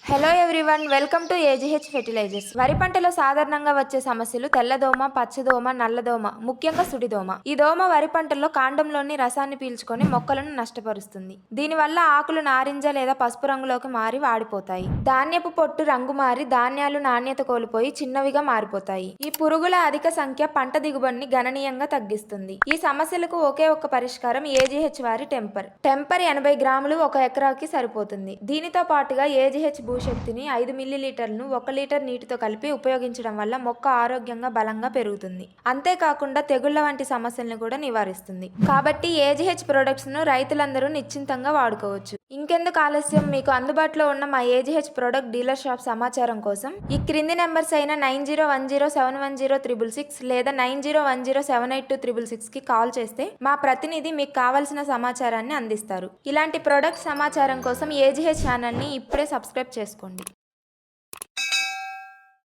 Hello everyone welcome to AGH fertilizers వరి పంటలో సాధారణంగా వచ్చే సమస్యలు తెల్లదోమ పచ్చదోమ నల్లదోమ ముఖ్యంగా సుడిదోమ ఈ దోమ వరి పంటల్లో కాండంలోని రసాన్ని పీల్చుకొని మొక్కలను నష్టపరుస్తుంది. దీనివల్ల ఆకులు నారింజ లేదా పసుపు రంగులోకి మారి వాడిపోతాయి. ధాన్యపు పొట్టు రంగు మారి ధాన్యాలు నాణ్యత కోల్పోయి చిన్నవిగా మారిపోతాయి. ఈ పురుగుల అధిక సంఖ్య పంట దిగుబడిని గణనీయంగా తగ్గిస్తుంది. ఈ సమస్యలకు ఒకే ఒక్క పరిష్కారం ఏజీహెచ్ వారి టెంపర్. టెంపర్ ఎనభై గ్రాములు ఒక ఎకరాకి సరిపోతుంది. దీనితో పాటుగా ఏజీహెచ్ భూశక్తిని ఐదు మిల్లీలీటర్లను ఒక లీటర్ నీటితో కలిపి ఉపయోగించడం వల్ల మొక్క ఆరోగ్యంగా బలంగా పెరుగుతుంది. అంతేకాకుండా తెగుళ్ళ వంటి సమస్యలను కూడా నివారిస్తుంది. కాబట్టి ఏజీహెచ్ ప్రొడక్ట్స్ను రైతులందరూ నిశ్చింతంగా వాడుకోవచ్చు. ఇంకెందుకు ఆలస్యం? మీకు అందుబాటులో ఉన్న మా ఏజీహెచ్ ప్రొడక్ట్ డీలర్ షాప్ సమాచారం కోసం ఈ క్రింది నెంబర్స్ అయిన nine zero one zero seven one zero triple six లేదా nine zero one zero seven eight two triple సిక్స్కి కాల్ చేస్తే మా ప్రతినిధి మీకు కావాల్సిన సమాచారాన్ని అందిస్తారు. ఇలాంటి ప్రొడక్ట్ సమాచారం కోసం ఏజీహెచ్ ఛానల్ని ఇప్పుడే సబ్స్క్రైబ్ చేసుకోండి.